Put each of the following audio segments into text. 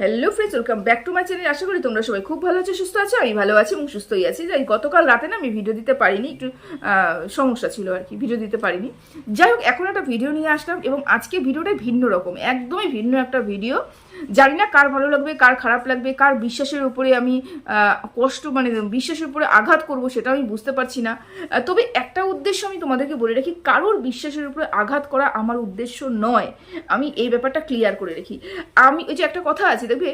Hello friends welcome back to my channel আশা করি তোমরা সবাই খুব ভালো আছো, সুস্থ আছো, আমি ভালো আছি এবং সুস্থই আছি। যাই গতকাল রাতে না আমি ভিডিও দিতে পারিনি, একটু সমস্যা ছিল আর কি ভিডিও দিতে পারিনি। যাই হোক, এখন একটা ভিডিও নিয়ে আসলাম এবং আজকে ভিডিওটাই ভিন্ন রকম, একদমই ভিন্ন একটা ভিডিও জানি না কার ভালো লাগবে, কার খারাপ লাগবে, কার বিশ্বাসের উপরে আমি কষ্ট মানে বিশ্বাসের উপরে আঘাত করব সেটা আমি বুঝতে পারছি না। তবে একটা উদ্দেশ্য আমি তোমাদেরকে বলে রাখি, কারোর বিশ্বাসের উপরে আঘাত করা আমার উদ্দেশ্য নয়। আমি এই ব্যাপারটা ক্লিয়ার করে রাখি। আমি, ওই যে একটা কথা আছে, দেখবে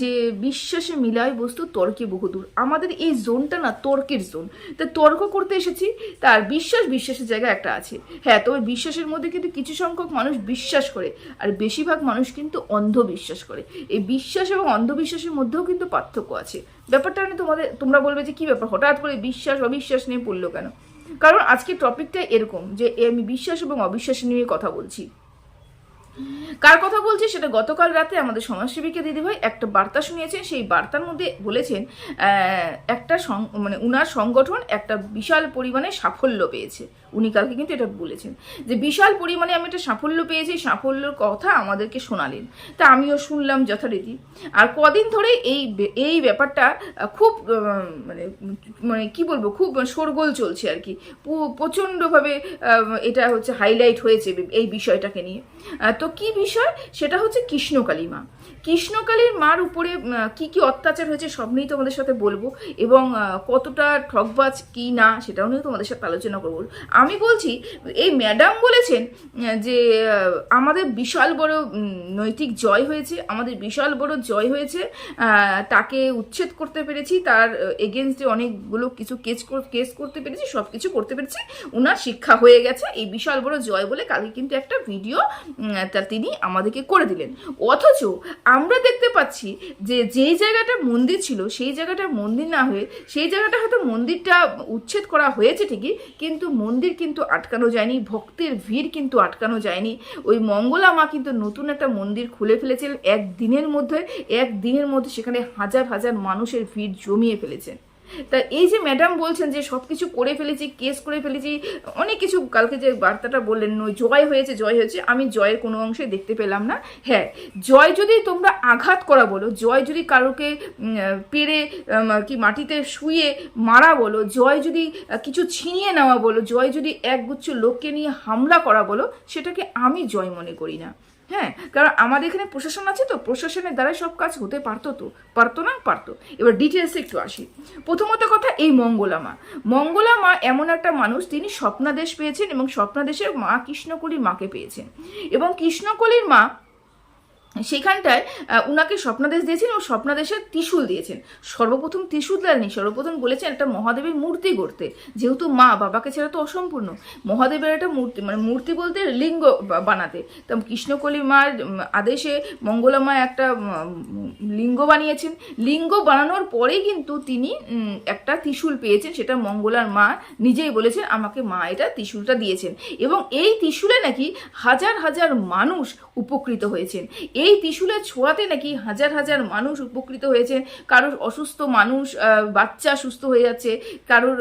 যে বিশ্বাসে মিলায় বস্তু, তর্কে বহুদূর। আমাদের এই জোনটা না, তর্কের জোন তা তর্ক করতে এসেছি, তার বিশ্বাস, বিশ্বাসের জায়গা একটা আছে। হ্যাঁ তবে বিশ্বাসের মধ্যে কিন্তু কিছু সংখ্যক মানুষ বিশ্বাস করে, আর বেশিরভাগ মানুষ কিন্তু অন্ধবিশ্বাস। করে। এই বিশ্বাস এবং অন্ধবিশ্বাসের মধ্যেও কিন্তু পার্থক্য আছে। ব্যাপারটা আমি তোমাদের, তোমরা বলবে যে কি ব্যাপার? হঠাৎ করে বিশ্বাস, অবিশ্বাস নিয়ে পড়ল কেন? কারণ আজকে টপিকটা এরকম যে আমি বিশ্বাস এবং অবিশ্বাস নিয়ে কথা বলছি। কার কথা বলছি সেটা গতকাল রাতে আমাদের সমাজসেবিকা দিদিভাই একটা বার্তা শুনিয়েছেন। সেই বার্তার মধ্যে বলেছেন একটা মানে উনার সংগঠন একটা বিশাল পরিমাণে সাফল্য পেয়েছে। উনি কালকে কিন্তু এটা বলেছেন যে, বিশাল পরিমাণে আমি একটা সাফল্য পেয়েছি সাফল্যর কথা আমাদেরকে শোনালেন। তা আমিও শুনলাম যথারীতি। আর কদিন ধরে এই এই ব্যাপারটা খুব মানে মানে কি বলব, খুব শোরগোল চলছে আর কি। প্রচণ্ডভাবে এটা হচ্ছে হাইলাইট হয়েছে এই বিষয়টাকে নিয়ে। তো কি বিষয়? সেটা হচ্ছে কৃষ্ণকালী মা কৃষ্ণকালীর মার উপরে কি কি অত্যাচার হয়েছে সব নিয়েই তোমাদের সাথে বলব এবং কতটা ঠকবাজ কি না সেটাও নিয়ে তোমাদের সাথে আলোচনা করব। আমি বলছি, এই ম্যাডাম বলেছেন যে আমাদের বিশাল বড় নৈতিক জয় হয়েছে, আমাদের বিশাল বড় জয় হয়েছে তাকে উচ্ছেদ করতে পেরেছি, তার এগেনস্টে অনেকগুলো কিছু কেস কেস করতে পেরেছি সব কিছু করতে পেরেছি, উনার শিক্ষা হয়ে গেছে, এই বিশাল বড় জয় বলে কালকে কিন্তু একটা ভিডিও তা তিনি আমাদেরকে করে দিলেন। অথচ আমরা দেখতে পাচ্ছি যে যেই জায়গাটা মন্দির ছিল, সেই জায়গাটা মন্দির না হয়ে, সেই জায়গাটা হয়তো মন্দিরটা উচ্ছেদ করা হয়েছে ঠিকই, কিন্তু মন্দির কিন্তু আটকানো যায়নি, ভক্তের ভিড় কিন্তু আটকানো যায়নি। ওই মঙ্গলা মা কিন্তু নতুন একটা মন্দির খুলে ফেলেছিলেন এক দিনের মধ্যে, এক দিনের মধ্যে সেখানে হাজার হাজার মানুষের ভিড় জমিয়ে ফেলেছেন। তা এই যে ম্যাডাম বলছেন যে সব কিছু করে ফেলেছি কেস করে ফেলেছি, অনেক কিছু কালকে যে বার্তাটা বললেন ওই জয় হয়েছে জয় হয়েছে, আমি জয়ের কোনো অংশে দেখতে পেলাম না। হ্যাঁ জয় যদি তোমরা আঘাত করা বলো, জয় যদি কারোকে পেরে কি মাটিতে শুয়ে মারা বলো, জয় যদি কিছু ছিনিয়ে নেওয়া বলো, জয় যদি একগুচ্ছ লোককে নিয়ে হামলা করা বলো, সেটাকে আমি জয় মনে করি না। হ্যাঁ কারণ আমাদের এখানে প্রশাসন আছে তো, প্রশাসনের দ্বারাই সব কাজ হতে পারতো তো, পারতো না, পারতো। এবার ডিটেলসে একটু আসি। প্রথমত কথা এই মঙ্গলা মা। মঙ্গলা মা এমন একটা মানুষ, তিনি স্বপ্নাদেশ পেয়েছেন এবং স্বপ্নাদেশের মা কৃষ্ণকলির মাকে পেয়েছেন। এবং কৃষ্ণকলির মা সেখানটায় উনাকে স্বপ্নাদেশ দিয়েছেন এবং স্বপ্নাদেশের ত্রিশূল দিয়েছেন। সর্বপ্রথম ত্রিশূল দেননি সর্বপ্রথম বলেছেন একটা মহাদেবের মূর্তি গড়তে। যেহেতু মা, বাবাকে ছাড়া তো অসম্পূর্ণ। মহাদেবের একটা মূর্তি মানে মূর্তি বলতে লিঙ্গ বানাতে। তো কৃষ্ণকলি মার আদেশে মঙ্গলা মা একটা লিঙ্গ বানিয়েছেন। লিঙ্গ বানানোর পরে কিন্তু তিনি একটা ত্রিশূল পেয়েছেন। সেটা মঙ্গলার মা নিজেই বলেছেন, আমাকে মা এটা ত্রিশূলটা দিয়েছেন। এবং এই ত্রিশূলে নাকি হাজার হাজার মানুষ উপকৃত হয়েছেন। এই ত্রিশূলের ছোঁয়াতে নাকি হাজার হাজার মানুষ উপকৃত হয়েছেন কারোর অসুস্থ মানুষ বাচ্চা সুস্থ হয়ে যাচ্ছে, কারোর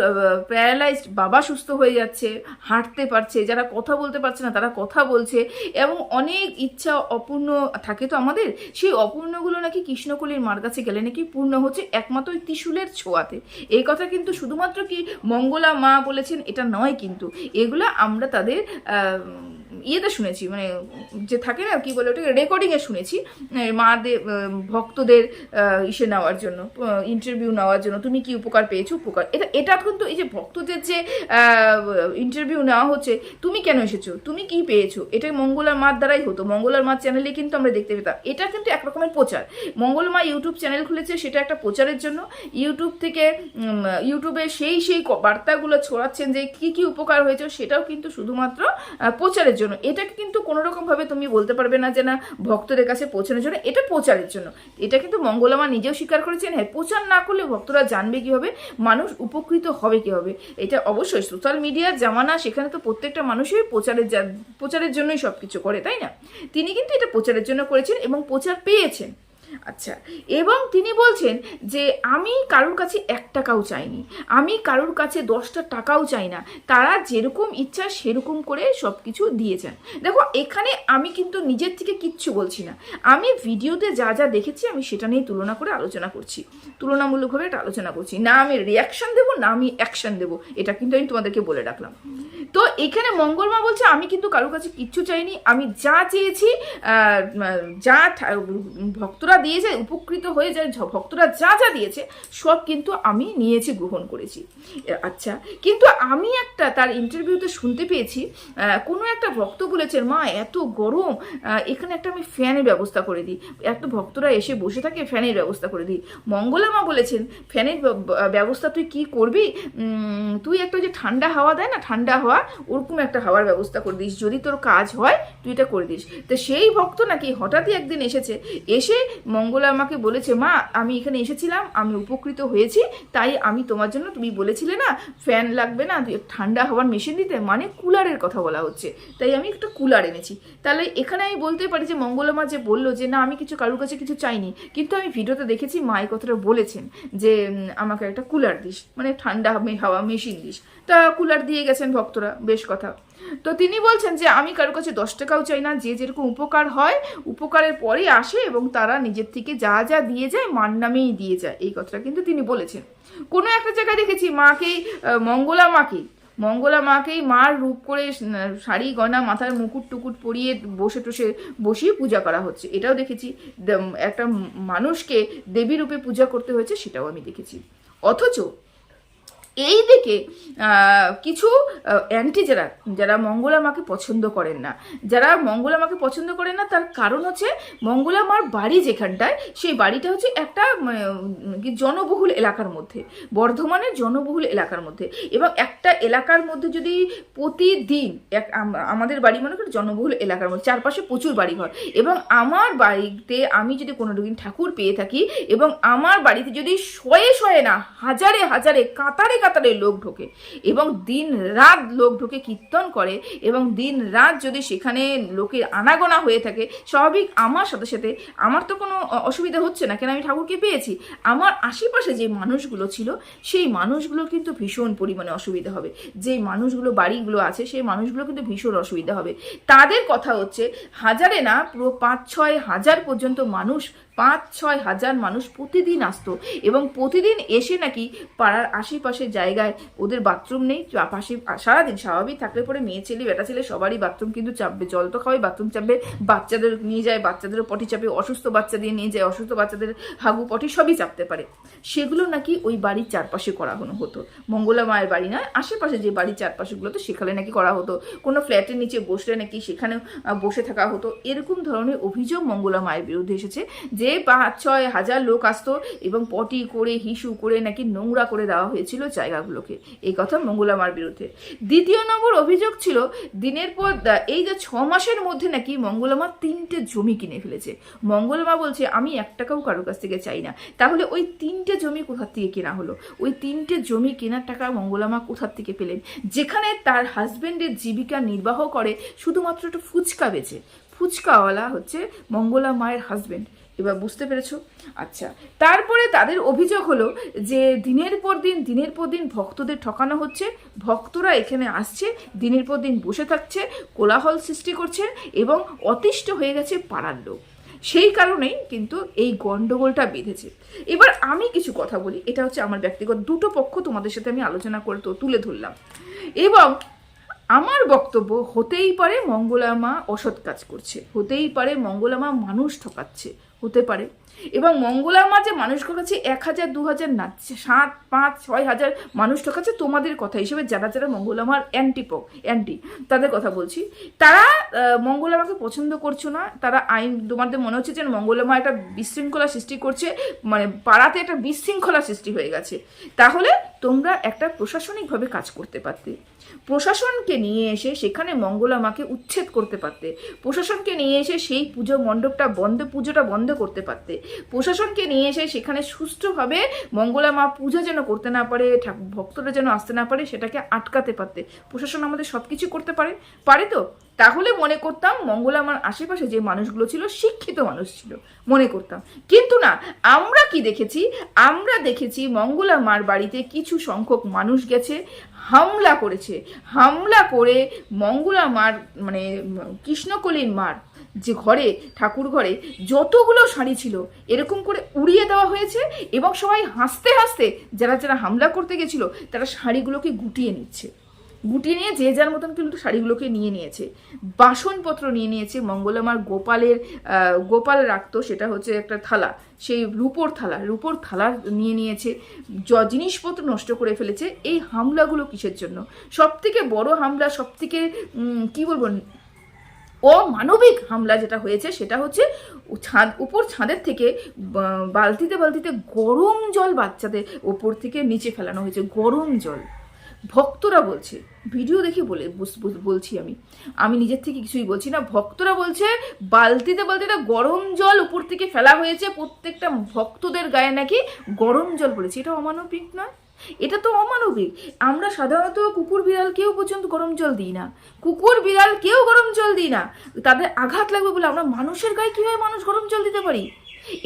প্যারালাইজড বাবা সুস্থ হয়ে যাচ্ছে, হাঁটতে পারছে, যারা কথা বলতে পারছে না তারা কথা বলছে, এবং অনেক ইচ্ছা অপূর্ণ থাকে তো আমাদের। সেই অপূর্ণগুলো নাকি কৃষ্ণকলির মার কাছে গেলে নাকি পূর্ণ হচ্ছে একমাত্র ওই ত্রিশূলের ছোঁয়াতে। এই কথা কিন্তু শুধুমাত্র কি মঙ্গলা মা বলেছেন, এটা নয় কিন্তু। এগুলো আমরা তাদের ইয়েতে শুনেছি মানে যে থাকে না, কি বলে ওটাকে রেকর্ডিংয়ে শুনেছি মাদের ভক্তদের ইসে নেওয়ার জন্য ইন্টারভিউ নেওয়ার জন্য, তুমি কি উপকার পেয়েছ? উপকার, এটা এটা কিন্তু এই যে ভক্তদের যে ইন্টারভিউ নেওয়া হচ্ছে, তুমি কেন এসেছ? তুমি কি পেয়েছ? এটা মঙ্গলার মার দ্বারাই হতো। মঙ্গলার মার চ্যানেলে কিন্তু আমরা দেখতে পেতাম। এটা কিন্তু এক রকমের প্রচার। মঙ্গল মা ইউটিউব চ্যানেল খুলেছে, সেটা একটা প্রচারের জন্য। ইউটিউব থেকে ইউটিউবে সেই সেই বার্তাগুলো ছড়াচ্ছেন যে কি কি উপকার হয়েছে, সেটাও কিন্তু শুধুমাত্র প্রচারের জন্য। এটাকে কিন্তু কোনো রকম ভাবে তুমি বলতে পারবে না যে না, ভক্তদের কাছে পৌঁছানোর জন্য, এটা প্রচারের জন্য। এটা কিন্তু মঙ্গলামা নিজেও স্বীকার করেছেন হ্যাঁ প্রচার না করলে ভক্তরা জানবে কীভাবে, মানুষ উপকৃত হবে কীভাবে। এটা অবশ্যই সোশ্যাল মিডিয়ার জামানা, সেখানে তো প্রত্যেকটা মানুষই প্রচারের প্রচারের জন্যই সব কিছু করে, তাই না? তিনি কিন্তু এটা প্রচারের জন্য করেছেন এবং প্রচার পেয়েছেন। আচ্ছা এবং তিনি বলছেন যে আমি কারোর কাছে এক টাকাও চাইনি, আমি কারোর কাছে দশটা টাকাও চাই না, তারা যেরকম ইচ্ছা সেরকম করে সব কিছু দিয়েছেন দেখো, এখানে আমি কিন্তু নিজের থেকে কিচ্ছু বলছি না, আমি ভিডিওতে যা যা দেখেছি আমি সেটা নিয়ে তুলনা করে আলোচনা করছি, তুলনামূলকভাবে এটা আলোচনা করছি, না আমি রিয়াকশন দেবো, না আমি অ্যাকশন দেবো, এটা কিন্তু আমি তোমাদেরকে বলে রাখলাম। তো এখানে মঙ্গলমা বলছে, আমি কিন্তু কারোর কাছে কিচ্ছু চাইনি, আমি যা চেয়েছি যা থা- ভক্তরা দিয়েছে উপকৃত হয়ে যায় ভক্তরা যা যা দিয়েছে, সব কিন্তু আমি নিয়েছি, গ্রহণ করেছি। আচ্ছা কিন্তু আমি একটা তার ইন্টারভিউতে শুনতে পেয়েছি কোনো একটা ভক্ত বলেছেন, মা, এত গরম এখানে একটা আমি ফ্যানের ব্যবস্থা করে দিই। এত ভক্তরা এসে বসে থাকে, ফ্যানের ব্যবস্থা করে দিই। মঙ্গলা মা বলেছেন, ফ্যানের ব্য- ব্য- ব্যবস্থা তুই কি করবি? তুই একটা যে ঠান্ডা হাওয়া দেয় না, ঠান্ডা হাওয়া, ওরকম একটা হাওয়ার ব্যবস্থা করে দিস। যদি তোর কাজ হয়, তুই এটা করে দিস। তো সেই ভক্ত নাকি হঠাৎই একদিন এসেছে, এসে মঙ্গলা আমাকে বলেছে, মা, আমি এখানে এসেছিলাম, আমি উপকৃত হয়েছি, তাই আমি তোমার জন্য, তুমি বলেছিলে না, ফ্যান লাগবে না ঠান্ডা হওয়ার মেশিন দিতে মানে কুলারের কথা বলা হচ্ছে, তাই আমি একটা কুলার এনেছি। তাহলে এখানে আমি বলতে পারি যে, মঙ্গলা মা যে বলল যে, না, আমি কিছু কারুর কাছে কিছু চাইনি, কিন্তু আমি ভিডিওতে দেখেছি, মা এই কথাটা বলেছেন যে আমাকে একটা কুলার দিস মানে ঠান্ডা হাওয়া মেশিন দিস। তা কুলার দিয়ে গেছেন ভক্তরা, বেশ কথা। তো তিনি বলছেন যে, আমি কারোর কাছে দশ টাকাও চাই না। যে যেরকম উপকার হয়, উপকারের পরেই আসে এবং তারা নিজের থেকে যা যা দিয়ে যায়, মান নামেই দিয়ে যায়। এই কথাটা কিন্তু তিনি বলেছেন। কোনো একটা জায়গায় দেখেছি, মাকেই মঙ্গলা মাকেই মঙ্গলা মাকেই মার রূপ করে শাড়ি, গয়না, মাথার মুকুট টুকুট পরিয়ে বসে টসে বসিয়ে পূজা করা হচ্ছে। এটাও দেখেছি। একটা মানুষকে দেবী রূপে পূজা করতে হয়েছে, সেটাও আমি দেখেছি। অথচ এই দিকে কিছু অ্যান্টি যারা যারা মঙ্গলা মাকে পছন্দ করেন না, যারা মঙ্গলা মাকে পছন্দ করেন না, তার কারণ হচ্ছে মঙ্গলা মার বাড়ি যেখানটায়, সেই বাড়িটা হচ্ছে একটা জনবহুল এলাকার মধ্যে, বর্ধমানের জনবহুল এলাকার মধ্যে এবং একটা এলাকার মধ্যে যদি প্রতিদিন এক আমাদের বাড়ি মনে করি জনবহুল এলাকার মধ্যে, চারপাশে প্রচুর বাড়িঘর এবং আমার বাড়িতে আমি যদি কোনো দিন ঠাকুর পেয়ে থাকি এবং আমার বাড়িতে যদি শয়ে শয়ে না, হাজারে হাজারে কাতারে কাতারে লোক ঢোকে এবং দিন রাত লোক ঢোকে কীর্তন করে এবং দিন রাত যদি সেখানে লোকের আনাগোনা হয়ে থাকে, স্বাভাবিক আমার সাথে সাথে আমার তো কোনো অসুবিধা হচ্ছে না। কেন আমি ঠাকুরকে পেয়েছি? আমার আশেপাশে যে মানুষগুলো ছিল, সেই মানুষগুলো কিন্তু ভীষণ পরিমাণে অসুবিধা হবে। যে মানুষগুলো, বাড়িগুলো আছে, সেই মানুষগুলো কিন্তু ভীষণ অসুবিধা হবে। তাদের কথা হচ্ছে, হাজারে না পুরো পাঁচ ছয় হাজার পর্যন্ত মানুষ পাঁচ ছয় হাজার মানুষ প্রতিদিন আসতো এবং প্রতিদিন এসে নাকি পাড়ার আশেপাশের জায়গায় ওদের বাথরুম নেই পাশে সারাদিন স্বাভাবিক থাকলে পরে মেয়ে ছেলে, বেটা ছেলে সবারই বাথরুম কিন্তু চাপবে। জল তো খাওয়াই বাথরুম চাপবে। বাচ্চাদের নিয়ে যায়, বাচ্চাদেরও পটি চাপে, অসুস্থ বাচ্চা দিয়ে নিয়ে যায়, অসুস্থ বাচ্চাদের হাগু পটি সবই চাপতে পারে। সেগুলো নাকি ওই বাড়ির চারপাশে করা হতো। মঙ্গলা মায়ের বাড়ি নয়, আশেপাশে যে বাড়ির চারপাশেগুলোতে সেখানে নাকি করা হতো। কোনো ফ্ল্যাটের নিচে বসলে নাকি সেখানে বসে থাকা হতো। এরকম ধরনের অভিযোগ মঙ্গলা মায়ের বিরুদ্ধে এসেছে যে পাঁচ, ছয় হাজার লোক আসতো এবং পটি করে, হিসু করে, নাকি নোংরা করে দেওয়া হয়েছিল জায়গাগুলোকে। এই কথা মঙ্গলামার বিরুদ্ধে। দ্বিতীয় নম্বর অভিযোগ ছিল, দিনের পর এই যে ছ মাসের মধ্যে নাকি মঙ্গলামা তিনটে জমি কিনে ফেলেছে। মঙ্গলমা বলছে, আমি এক টাকাও কারোর কাছ থেকে চাই না। তাহলে ওই তিনটে জমি কোথার থেকে কেনা হলো? ওই তিনটে জমি কেনার টাকা মঙ্গলামা কোথার থেকে পেলেন? যেখানে তার হাজবেন্ডের জীবিকা নির্বাহ করে, শুধুমাত্র একটা ফুচকা বেচে। ফুচকাওয়ালা হচ্ছে মঙ্গলা মায়ের হাজবেন্ড। এবার বুঝতে পেরেছ? আচ্ছা তারপরে তাদের অভিযোগ হলো যে দিনের পর দিন, দিনের পর দিন ভক্তদের ঠকানো হচ্ছে, ভক্তরা এখানে আসছে, দিনের পর দিন বসে থাকছে, কোলাহল সৃষ্টি করছে এবং অতিষ্ঠ হয়ে গেছে পাড়ার লোক। সেই কারণেই কিন্তু এই গন্ডগোলটা বেঁধেছে। এবার আমি কিছু কথা বলি, এটা হচ্ছে আমার ব্যক্তিগত, দুটো পক্ষ তোমাদের সাথে আমি আলোচনা করে তো তুলে ধরলাম। এবং আমার বক্তব্য, হতেই পারে মঙ্গলামা অসৎ কাজ করছে, হতেই পারে মঙ্গলামা মানুষ ঠকাচ্ছে হতে পারে। এবং মঙ্গলামা যে মানুষ ঠকাচ্ছে এক হাজার, দু হাজার না, সাত, পাঁচ, ছয় হাজার মানুষ কাছে তোমাদের কথা হিসেবে যারা যারা মঙ্গলামার অ্যান্টি অ্যান্টি তাদের কথা বলছি। তারা মঙ্গলামাকে পছন্দ করছ না, তারা আইন, তোমাদের মনে হচ্ছে যে মঙ্গলামা একটা বিশৃঙ্খলা সৃষ্টি করছে মানে পাড়াতে একটা বিশৃঙ্খলা সৃষ্টি হয়ে গেছে। তাহলে তোমরা একটা প্রশাসনিকভাবে কাজ করতে পারতে। প্রশাসনকে নিয়ে এসে সেখানে মঙ্গলা মাকে উচ্ছেদ করতে পারতে। প্রশাসনকে নিয়ে এসে সেই পুজো মণ্ডপটা বন্ধ, পুজোটা বন্ধ করতে পারতে। প্রশাসনকে নিয়ে এসে সেখানে সুষ্ঠুভাবে মঙ্গলা মা পূজা যেন করতে না পারে ভক্তরা যেন আসতে না পারে, সেটাকে আটকাতে পারতে। প্রশাসন আমাদের সব কিছু করতে পারে। পারে তো? তাহলে মনে করতাম মঙ্গলামার আশেপাশে যে মানুষগুলো ছিল, শিক্ষিত মানুষ ছিল। মনে করতাম। কিন্তু না, আমরা কি দেখেছি? আমরা দেখেছি মঙ্গলামার বাড়িতে কিছু সংখ্যক মানুষ গেছে, হামলা করেছে। হামলা করে মঙ্গলামার মানে কৃষ্ণকলির মার যে ঘরে, ঠাকুর ঘরে যতগুলো শাড়ি ছিল, এরকম করে উড়িয়ে দেওয়া হয়েছে এবং সবাই হাসতে হাসতে যারা যারা হামলা করতে গেছিল, তারা শাড়িগুলোকে গুটিয়ে নিচ্ছে। গুটিয়ে নিয়ে যে যার মতন কিন্তু শাড়িগুলোকে নিয়ে নিয়েছে। বাসনপত্র নিয়ে নিয়েছে মঙ্গলামার গোপালের গোপাল রাখতো, সেটা হচ্ছে একটা থালা। সেই রূপোর থালা রূপোর থালা নিয়ে নিয়েছে। য- জিনিসপত্র নষ্ট করে ফেলেছে। এই হামলাগুলো কিসের জন্য? সব থেকে বড় হামলা সব থেকে কি বলব, অমানবিক হামলা যেটা হয়েছে, সেটা হচ্ছে ছাদ, উপর ছাদের থেকে বালতিতে বালতিতে গরম জল বাচ্চাদের ওপর থেকে নিচে ফেলানো হয়েছে, গরম জল। ভক্তরা বলছে, ভিডিও দেখে বলে বলছি আমি। আমি নিজের থেকে কিছুই বলছি না। ভক্তরা বলছে, বালতিতে বালতিতে গরম জল উপর থেকে ফেলা হয়েছে। প্রত্যেকটা ভক্তদের গায়ে নাকি গরম জল পড়েছে। এটা অমানবিক নয়। এটা তো অমানবিক। আমরা সাধারণত কুকুর বিড়াল কেউ পর্যন্ত গরম জল দিই না। কুকুর বিড়াল কেউ গরম জল দিই না। তাদের আঘাত লাগবে বলে আমরা মানুষের গায়ে কীভাবে মানুষ গরম জল দিতে পারি?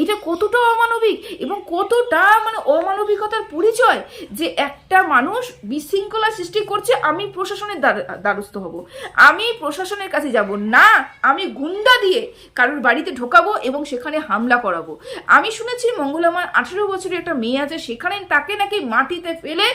এটা কতটা অমানবিক এবং কতটা মানে অমানবিকতার পরিচয় যে একটা মানুষ বিশৃঙ্খলা সৃষ্টি করছে, আমি প্রশাসনের দ্বারস্থ হব। আমি প্রশাসনের কাছে যাব। না, আমি গুন্ডা দিয়ে কারোর বাড়িতে ঢোকাবো এবং সেখানে হামলা করাবো। আমি শুনেছি মঙ্গলামার আঠেরো বছরের একটা মেয়ে আছে, সেখানে তাকে নাকি মাটিতে ফেলে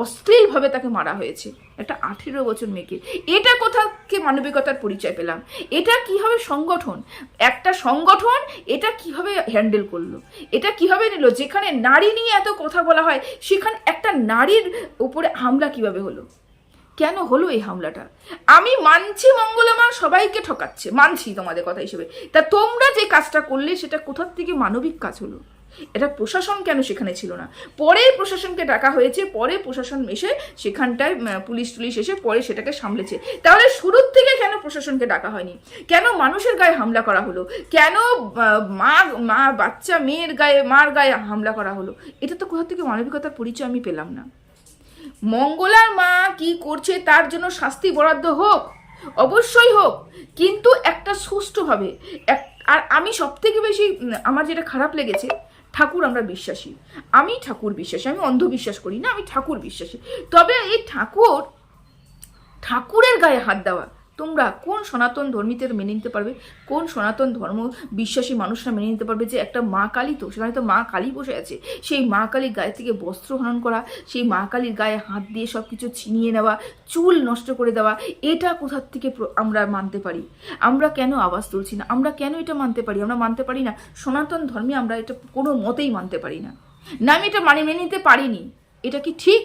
অশ্লীলভাবে তাকে মারা হয়েছে। একটা আঠেরো বছর মেয়েকে। এটা কোথাকে মানবিকতার পরিচয় পেলাম? এটা কীভাবে সংগঠন? একটা সংগঠন এটা কীভাবে হ্যান্ডেল করল? এটা কীভাবে নিল? যেখানে নারী নিয়ে এত কথা বলা হয়, সেখানে একটা নারীর উপরে হামলা কীভাবে হলো? কেন হলো এই হামলাটা? আমি মানছি মঙ্গলমা সবাইকে ঠকাচ্ছে। মানছি তোমাদের কথা হিসেবে। তা তোমরা যে কাজটা করলে, সেটা কোথার থেকে মানবিক কাজ হলো? এটা প্রশাসন কেন সেখানে ছিল না? পরে প্রশাসনকে ডাকা হয়েছে, পরে প্রশাসন এসে সেখানটায় পুলিশ টুলিশ এসে পরে সেটাকে সামলেছে। তাহলে শুরুর থেকে কেন প্রশাসনকে ডাকা হয়নি? কেন মানুষের গায়ে হামলা করা হলো? কেন মা মা, বাচ্চা, মেয়ের গায়ে, মার গায়ে হামলা করা হলো? এটা তো কোথা থেকে মানবিকতার পরিচয় আমি পেলাম না। মঙ্গলার মা কি করছে তার জন্য শাস্তি বরাদ্দ হোক, অবশ্যই হোক, কিন্তু একটা সুষ্ঠুভাবে, এক, আর আমি সব থেকে বেশি আমার যেটা খারাপ লেগেছে ঠাকুর আমরা বিশ্বাসী। আমি ঠাকুর বিশ্বাসী, আমি অন্ধবিশ্বাস করি না, আমি ঠাকুর বিশ্বাসী। তবে এই ঠাকুর ঠাকুরের গায়ে হাত দেওয়া তোমরা কোন সনাতন ধর্মীদের মেনে নিতে পারবে? কোন সনাতন ধর্ম বিশ্বাসী মানুষরা মেনে নিতে পারবে যে একটা মা কালী তো? সেখানে তো মা কালী বসে আছে। সেই মা কালীর গায়ে থেকে বস্ত্র হনন করা, সেই মা কালীর গায়ে হাত দিয়ে সব কিছু ছিনিয়ে নেওয়া, চুল নষ্ট করে দেওয়া, এটা কোথার থেকে আমরা মানতে পারি? আমরা কেন আওয়াজ তুলছি না? আমরা কেন এটা মানতে পারি? আমরা মানতে পারি না। সনাতন ধর্মে আমরা এটা কোনো মতেই মানতে পারি না। না, আমি এটা মানে মেনে নিতে পারিনি। এটা কি ঠিক?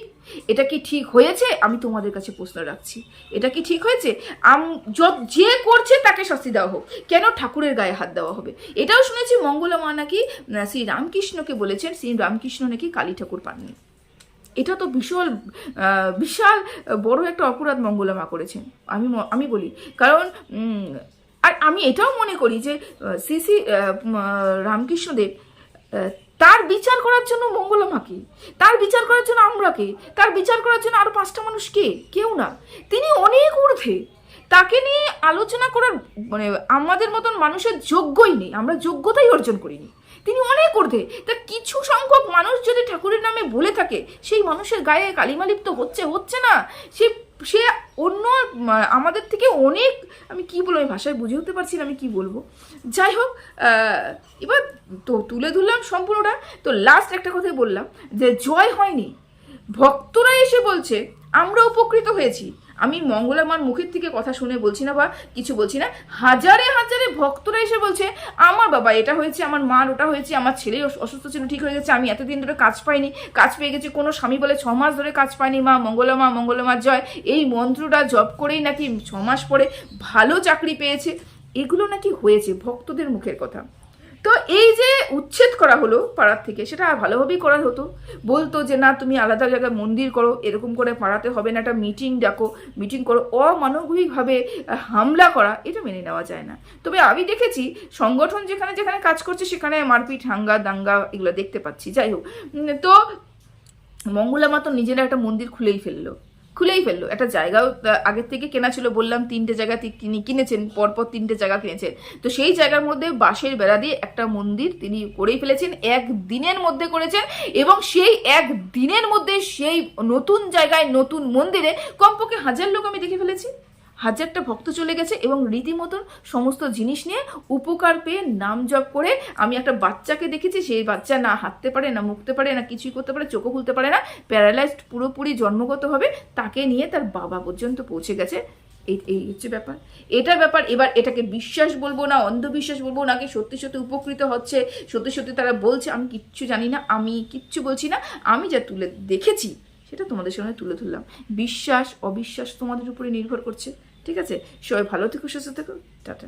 এটা কি ঠিক হয়েছে? আমি তোমাদের কাছে প্রশ্ন রাখছি। এটা কি ঠিক হয়েছে? আম- য- করছে তাকে শাস্তি দেওয়া হোক। কেন ঠাকুরের গায়ে হাত দেওয়া হবে? এটাও শুনেছি মঙ্গলা মা নাকি শ্রী রামকৃষ্ণকে বলেছেন, শ্রী রামকৃষ্ণ নাকি কালী ঠাকুর পাননি। এটা তো বিশাল বিশাল বড় একটা অপরাধ মঙ্গলা মা করেছেন। আমি আমি বলি, কারণ আর আমি এটাও মনে করি যে শ্রী শ্রী রামকৃষ্ণদেব তার বিচার করার জন্য মঙ্গলমা কে তার বিচার করার জন্য আমরা কে, তার বিচার করার জন্য আরও পাঁচটা মানুষ কে? কেউ না। তিনি অনেক ঊর্ধ্বে। তাকে নিয়ে আলোচনা করার মানে আমাদের মতন মানুষের যোগ্যই নেই, আমরা যোগ্যতাই অর্জন করিনি। তিনি অনেক ঊর্ধ্বে। তা কিছু সংখ্যক মানুষ যদি ঠাকুরের নামে বলে থাকে, সেই মানুষের গায়ে কালিমালিপ্ত হচ্ছে হচ্ছে না? সে সে অন্য, আমাদের থেকে অনেক, আমি কি বলব, আমি ভাষায় বুঝে উঠতে পারছি না, আমি কি বলব। যাই হোক এবার তো তুলে ধরলাম সম্পূর্ণটা। তো লাস্ট একটা কথাই বললাম, যে জয় হয়নি। ভক্তরা এসে বলছে, আমরা উপকৃত হয়েছি। আমি মঙ্গলামার মুখের থেকে কথা শুনে বলছি না বা কিছু বলছি না, হাজারে হাজারে ভক্তরা এসে বলছে, আমার বাবা, এটা হয়েছে, আমার মার, ওটা হয়েছে, আমার ছেলে অসুস্থ ছিল, ঠিক হয়ে গেছে, আমি এতদিন ধরে কাজ পাইনি, কাজ পেয়ে গেছি, কোনো স্বামী বলে ছ মাস ধরে কাজ পাইনি, মা মঙ্গলমা, মঙ্গলমার জয়। এই মন্ত্রটা জপ করেই নাকি ছ মাস পরে ভালো চাকরি পেয়েছে। এগুলো নাকি হয়েছে ভক্তদের মুখের কথা। তো এই যে উচ্ছেদ করা হলো পাড়ার থেকে, সেটা ভালোভাবেই করা হতো। বলতো যে, না, তুমি আলাদা জায়গায় মন্দির করো, এরকম করে পাড়াতে হবে না, একটা মিটিং ডাকো মিটিং করো। অমানবিকভাবে হামলা করা, এটা মেনে নেওয়া যায় না। তবে আমি দেখেছি, সংগঠন যেখানে যেখানে কাজ করছে, সেখানে মারপিট, হাঙ্গা, দাঙ্গা, এগুলো দেখতে পাচ্ছি। যাই হোক তো মঙ্গলা মা তো নিজেরা একটা মন্দির খুলেই ফেলল। খুলেই ফেলল। একটা জায়গাও আগের থেকে কেনা ছিল, বললাম তিনটে জায়গা তিনি কিনেছেন, পরপর তিনটে জায়গা কিনেছেন। তো সেই জায়গার মধ্যে বাঁশের বেড়া দিয়ে একটা মন্দির তিনি করেই ফেলেছেন, এক দিনের মধ্যে করেছেন এবং সেই এক দিনের মধ্যে সেই নতুন জায়গায় নতুন মন্দিরে কমপক্ষে হাজার লোক আমি দেখে ফেলেছি। হাজারটা ভক্ত চলে গেছে এবং রীতিমতন সমস্ত জিনিস নিয়ে উপকার পেয়ে নাম জপ করে আমি একটা বাচ্চাকে দেখেছি, সেই বাচ্চা না হাঁটতে পারে, না মুখতে পারে, না কিছুই করতে পারে, চোখও খুলতে পারে না প্যারালাইজড পুরোপুরি জন্মগতভাবে তাকে নিয়ে তার বাবা পর্যন্ত পৌঁছে গেছে। এই এই হচ্ছে ব্যাপার। এটা ব্যাপার, এবার এটাকে বিশ্বাস বলব না, অন্ধবিশ্বাস বলব নাকি সত্যি সত্যি উপকৃত হচ্ছে, সত্যি সত্যি তারা বলছে, আমি কিচ্ছু জানি না, আমি কিচ্ছু বলছি না, আমি যা তুলে দেখেছি, সেটা তোমাদের সামনে তুলে ধরলাম। বিশ্বাস, অবিশ্বাস তোমাদের উপরে নির্ভর করছে। ঠিক আছে? সবাই ভালো থেকো সুস্থ থেকো। টাটা।